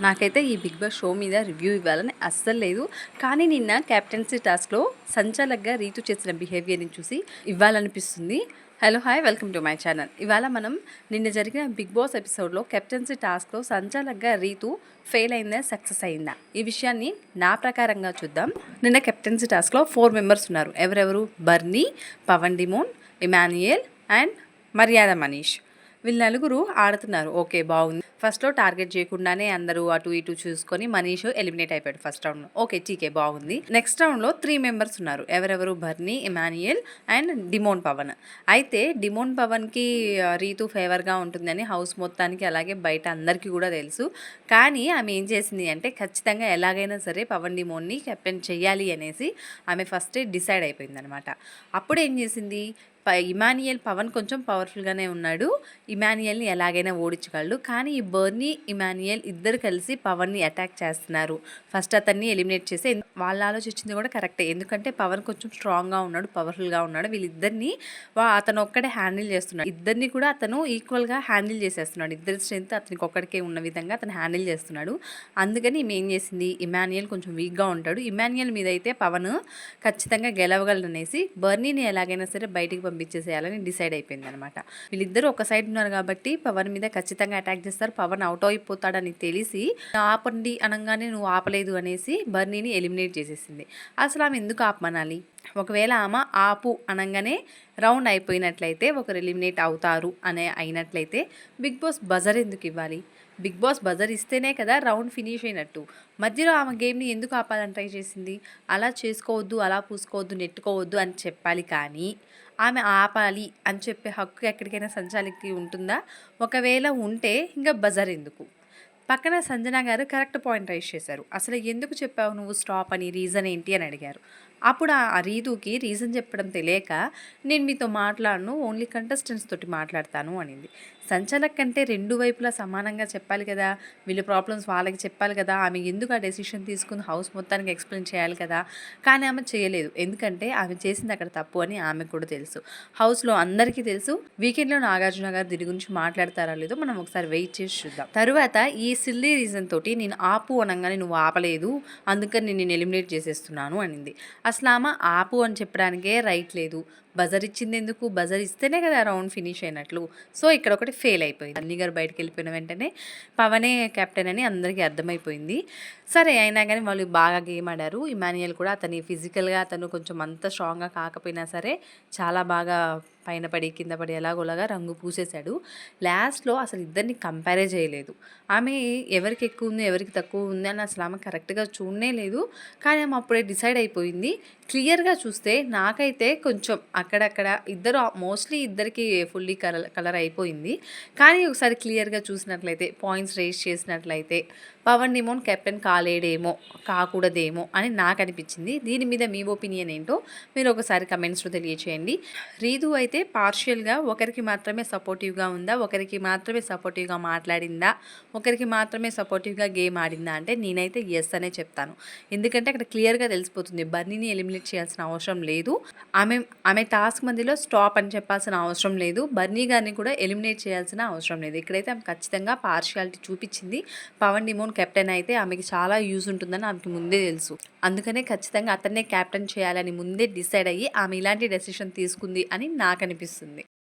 నాకైతే ఈ Bigg Boss show మీద రివ్యూ ఇవ్వాలని అస్సలు లేదు. కానీ నిన్న క్యాప్టెన్సీ టాస్క్లో సంచాలక్గా రీతు చేసిన బిహేవియర్ని చూసి ఇవ్వాలనిపిస్తుంది. Hello hi welcome to my channel. ఇవాళ మనం నిన్న జరిగిన బిగ్ బాస్ ఎపిసోడ్లో కెప్టెన్సీ టాస్క్లో సంచాలక్గా రీతు ఫెయిల్ అయిందా సక్సెస్ అయిందా? ఈ విషయాన్ని నా ప్రకారంగా చూద్దాం. నిన్న కెప్టెన్సీ టాస్క్లో ఫోర్ మెంబర్స్ ఉన్నారు. ఎవరెవరు? Barney Pawan Damon Emmanuel and Maryada Manish. వీళ్ళు నలుగురు ఆడుతున్నారు. ఓకే బాగుంది. ఫస్ట్లో టార్గెట్ చేయకుండానే అందరూ అటు ఇటు చూసుకొని మనీష్ ఎలిమినేట్ అయిపోయాడు ఫస్ట్ రౌండ్లో ఓకే టీకే బాగుంది. నెక్స్ట్ రౌండ్లో త్రీ మెంబర్స్ ఉన్నారు. ఎవరెవరు? Barney Emmanuel and Damon Pawan. అయితే డిమోన్ పవన్కి రీతు ఫేవర్గా ఉంటుందని హౌస్ మొత్తానికి అలాగే బయట అందరికీ కూడా తెలుసు. కానీ ఆమె ఏం చేసింది అంటే ఖచ్చితంగా ఎలాగైనా సరే పవన్ డిమోన్ని కెప్టెన్ చేయాలి అనేసి ఆమె ఫస్టే డిసైడ్ అయిపోయింది అనమాట అప్పుడు ఏం చేసింది? ఇమానియల్ పవన్ కొంచెం పవర్ఫుల్గానే ఉన్నాడు. ఇమానియల్ని ఎలాగైనా ఓడించగలడు. కానీ ఈ బర్నీ ఇమానియల్ ఇద్దరు కలిసి పవన్ని అటాక్ చేస్తున్నారు. ఫస్ట్ అతన్ని ఎలిమినేట్ చేసి వాళ్ళు ఆలోచించింది కూడా కరెక్టే. ఎందుకంటే పవన్ కొంచెం స్ట్రాంగ్గా ఉన్నాడు పవర్ఫుల్గా ఉన్నాడు. వీళ్ళిద్దరిని వా- అతను ఒక్కడే హ్యాండిల్ చేస్తున్నాడు. ఇద్దరిని కూడా అతను ఈక్వల్గా హ్యాండిల్ చేసేస్తున్నాడు. ఇద్దరి స్ట్రెంత్ అతనికి ఒక్కడికే ఉన్న విధంగా అతను హ్యాండిల్ చేస్తున్నాడు. అందుకని ఈమె ఏం చేసింది? ఇమానియల్ కొంచెం వీక్గా ఉంటాడు. ఇమాన్యుయల్ మీద అయితే పవన్ ఖచ్చితంగా గెలవగలననేసి అనేసి బర్నీని ఎలాగైనా సరే బయటికి పంపించేసేయాలని డిసైడ్ అయిపోయింది అనమాట వీళ్ళిద్దరూ ఒక సైడ్ ఉన్నారు కాబట్టి పవన్ మీద ఖచ్చితంగా అటాక్ చేస్తారు. పవన్ అవుట్ అయిపోతాడని తెలిసి ఆపండి అనగానే నువ్వు ఆపలేదు అనేసి బర్నీని ఎలిమినేట్ చేసేసింది. అసలు ఆమె ఎందుకు ఆపమనాలి? ఒకవేళ ఆమె ఆపు అనగానే రౌండ్ అయిపోయినట్లయితే ఒకరు ఎలిమినేట్ అవుతారు అనే అయినట్లయితే బిగ్ బాస్ బజర్ ఎందుకు ఇవ్వాలి? బిగ్ బాస్ బజర్ ఇస్తేనే కదా రౌండ్ ఫినిష్ అయినట్టు. మధ్యలో ఆమె గేమ్ని ఎందుకు ఆపాలని ట్రై చేసింది? అలా చేసుకోవద్దు అలా పూసుకోవద్దు నెట్టుకోవద్దు అని చెప్పాలి కానీ ఆమె ఆపాలి అని చెప్పే హక్కు ఎక్కడికైనా సంచాలికి ఉంటుందా? ఒకవేళ ఉంటే ఇంకా బజర్ ఎందుకు? పక్కన సంజన గారు కరెక్ట్ పాయింట్ రైస్ చేశారు. అసలు ఎందుకు చెప్పావు నువ్వు స్టాప్ అని రీజన్ ఏంటి అని అడిగారు. అప్పుడు ఆ రీతుకి రీజన్ చెప్పడం తెలియక నేను మీతో మాట్లాడను ఓన్లీ కంటెస్టెంట్స్ తోటి మాట్లాడతాను అనింది. సంచలక్ కంటే రెండు వైపులా సమానంగా చెప్పాలి కదా వీళ్ళ ప్రాబ్లమ్స్ వాళ్ళకి చెప్పాలి కదా ఆమె ఎందుకు ఆ డెసిషన్ తీసుకుని హౌస్ మొత్తానికి ఎక్స్ప్లెయిన్ చేయాలి కదా కానీ ఆమె చేయలేదు. ఎందుకంటే ఆమె చేసింది అక్కడ తప్పు అని ఆమెకు కూడా తెలుసు. హౌస్లో అందరికీ తెలుసు వీకెండ్లో నాగార్జున గారు దీని గురించి మాట్లాడతారా లేదో మనం ఒకసారి వెయిట్ చేసి చూద్దాం. తరువాత ఈ సిల్లీ రీజన్ తోటి నేను ఆపు అనగానే నువ్వు ఆపలేదు అందుకని నేను ఎలిమినేట్ చేసేస్తున్నాను అనింది. అసలు ఆమె ఆపు అని చెప్పడానికే రైట్ లేదు. బజర్ ఇచ్చింది ఎందుకు? బజర్ ఇస్తేనే కదా రౌండ్ ఫినిష్ అయినట్లు. సో ఇక్కడ ఒకటి ఫెయిల్ అయిపోయింది. అన్ని గారు బయటకు వెళ్ళిపోయిన వెంటనే పవనే కెప్టెన్ అని అందరికీ అర్థమైపోయింది. సరే అయినా కానీ వాళ్ళు బాగా గేమ్ ఆడారు. ఇమాన్యుయల్ కూడా అతని ఫిజికల్గా అతను కొంచెం అంత స్ట్రాంగ్గా కాకపోయినా సరే చాలా బాగా పైన పడి కింద పడి ఎలాగోలాగా రంగు పూసేశాడు. లాస్ట్లో అసలు ఇద్దరిని కంపేరే చేయలేదు. ఆమె ఎవరికి ఎక్కువ ఉంది ఎవరికి తక్కువ ఉంది అని అసలు ఆమె కరెక్ట్గా చూడనే లేదు. కానీ ఆమె అప్పుడే డిసైడ్ అయిపోయింది. క్లియర్గా చూస్తే నాకైతే కొంచెం అక్కడక్కడ ఇద్దరు మోస్ట్లీ ఇద్దరికి ఫుల్లీ కలర్ కలర్ అయిపోయింది. కానీ ఒకసారి క్లియర్గా చూసినట్లయితే పాయింట్స్ రేస్ చేసినట్లయితే పవన్ ఏమో కెప్టెన్ కాలేడేమో కాకూడదేమో అని నాకు అనిపించింది. దీని మీద మీ ఒపీనియన్ ఏంటో మీరు ఒకసారి కమెంట్స్లో తెలియచేయండి. రీదు అయితే పార్షియల్గా ఒకరికి మాత్రమే సపోర్టివ్గా ఉందా ఒకరికి మాత్రమే సపోర్టివ్గా మాట్లాడిందా ఒకరికి మాత్రమే సపోర్టివ్గా గేమ్ ఆడిందా అంటే నేనైతే ఎస్ అనే చెప్తాను. ఎందుకంటే అక్కడ క్లియర్గా తెలిసిపోతుంది. బర్నీని ఎలిమినేట్ చేయాల్సిన అవసరం లేదు. ఆమె ఆమె టాస్క్ మధ్యలో స్టాప్ అని చెప్పాల్సిన అవసరం లేదు. బర్నీ గారిని కూడా ఎలిమినేట్ చేయాల్సిన అవసరం లేదు. ఇక్కడైతే ఆమె ఖచ్చితంగా పార్షియాలిటీ చూపించింది. పవన్ డిమోన్ కెప్టెన్ అయితే ఆమెకి చాలా యూజ్ ఉంటుందని ఆమెకి ముందే తెలుసు. అందుకనే ఖచ్చితంగా అతన్నే కెప్టెన్ చేయాలని ముందే డిసైడ్ అయ్యి ఆమె ఇలాంటి డెసిషన్ తీసుకుంది అని నాకు అనిపిస్తుంది.